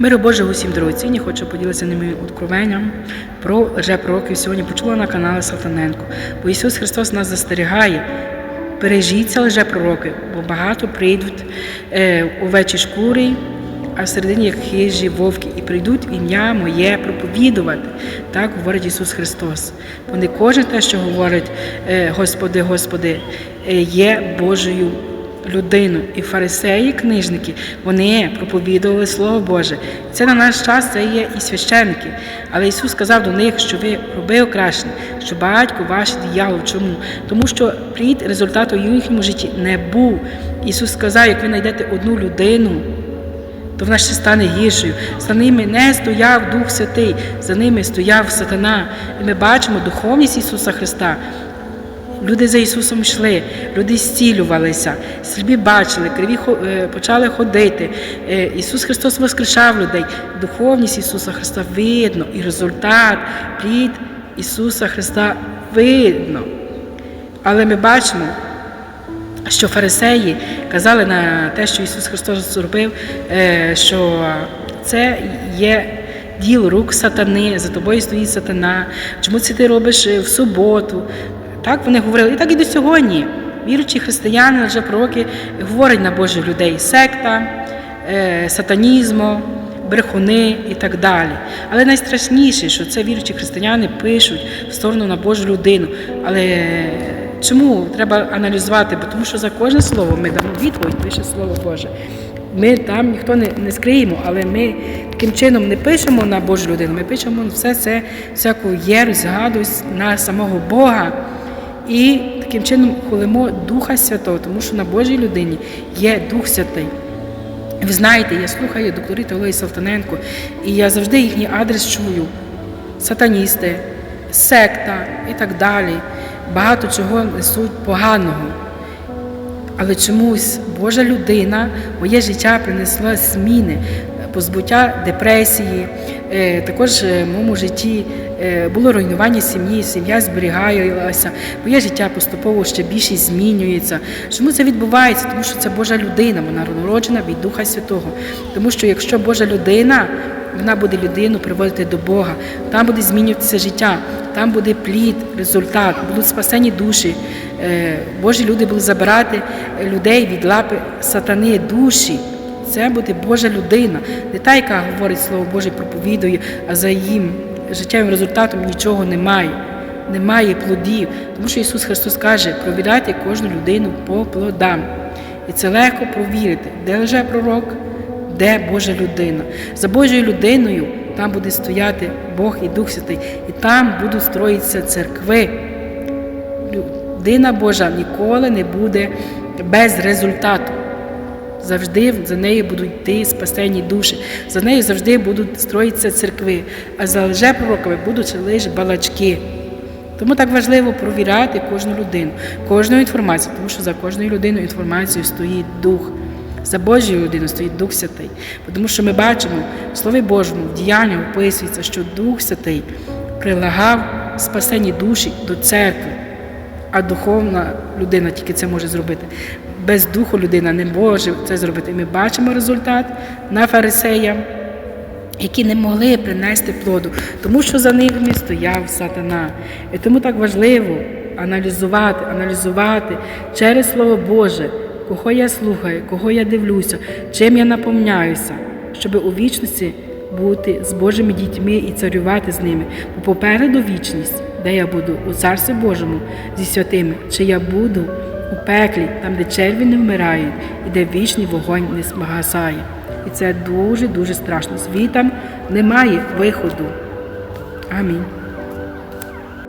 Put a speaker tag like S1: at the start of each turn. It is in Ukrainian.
S1: Миру Божого усім дорогоцінні, хочу поділитися ними откровенням про лжепророків. Сьогодні почула на каналі Салтаненко. Бо Ісус Христос нас застерігає. Бережіться лжепророки, бо багато прийдуть е, овечі шкури, а всередині як хижі вовки, і прийдуть ім'я моє проповідувати. Так говорить Ісус Христос. Бо не кожен те, що говорить е, Господи, Господи, е, є Божою людину. І фарисеї, книжники, вони проповідували Слово Боже. Це на наш час це є і священники. Але Ісус сказав до них, що ви роби окрашені, що батько ваш диявол. Чому? Тому що плід результату в їхньому житті не був. Ісус сказав, як ви знайдете одну людину. То вона ще стане гіршою. За ними не стояв Дух Святий, за ними стояв сатана. І ми бачимо духовність Ісуса Христа. Люди за Ісусом йшли, люди зцілювалися, сліпі бачили, криві е, почали ходити. Е, Ісус Христос воскрешав людей. Духовність Ісуса Христа видно, і результат, плід Ісуса Христа видно. Але ми бачимо, що фарисеї казали на те, що Ісус Христос зробив, е, що це є діло рук сатани, за тобою стоїть сатана. Чому це ти робиш в суботу? Так вони говорили, і так і до сьогодні. Віруючі християни, вже пророки говорять на Божих людей секта, е, сатанізму, брехуни і так далі. Але найстрашніше, що це віруючі християни пишуть в сторону на Божу людину. Але чому треба аналізувати? Бо тому що за кожне слово ми дамо відповідь, пише Слово Боже. Ми там ніхто не, не скриємо, але ми таким чином не пишемо на Божу людину, ми пишемо все це, всяку єресь, гадость на самого Бога. І таким чином хулимо Духа Святого, тому що на Божій людині є Дух Святий. Ви знаєте, я слухаю докторів Теології Салтаненко, і я завжди їхній адрес чую. Сатаністи, секта і так далі. Багато чого несуть поганого. Але чомусь Божа людина, моє життя принесла зміни, позбуття депресії. Е, Також е, в моєму житті е, було руйнування сім'ї, сім'я зберігалася, моє життя поступово ще більше змінюється. Чому це відбувається? Тому що це Божа людина, вона народжена від Духа Святого. Тому що якщо Божа людина, вона буде людину приводити до Бога, там буде змінюватися життя, там буде плід, результат, будуть спасені душі. Божі люди будуть забирати людей від лапи сатани душі. Це буде Божа людина, не та, яка говорить Слово Боже, проповідує, а за їм життєвим результатом нічого немає. Немає плодів. Тому що Ісус Христос каже, провіряйте кожну людину по плодам. І це легко провірити, де лже пророк, де Божа людина. За Божою людиною там буде стояти Бог і Дух Святий, і там будуть строїтися церкви. Людина Божа ніколи не буде без результату. Завжди за нею будуть йти спасені душі, за нею завжди будуть строїтися церкви, а за лжепророками будуть лише балачки. Тому так важливо провіряти кожну людину, кожну інформацію, тому що за кожною людиною інформацією стоїть дух. За Божою людиною стоїть Дух Святий. Тому що ми бачимо в Слові Божому, в діяннях описується, що Дух Святий прилагав спасені душі до церкви, а духовна людина тільки це може зробити. Без духу людина не може це зробити. Ми бачимо результат на фарисея, які не могли принести плоду, тому що за ними стояв сатана. І тому так важливо аналізувати, аналізувати через Слово Боже, кого я слухаю, кого я дивлюся, чим я наповняюся, щоб у вічності бути з Божими дітьми і царювати з ними. Бо попереду вічність, де я буду у Царстві Божому зі святими, чи я буду у пеклі, там, де черві не вмирають, і де вічний вогонь не згасає. І це дуже-дуже страшно. Звітам немає виходу. Амінь.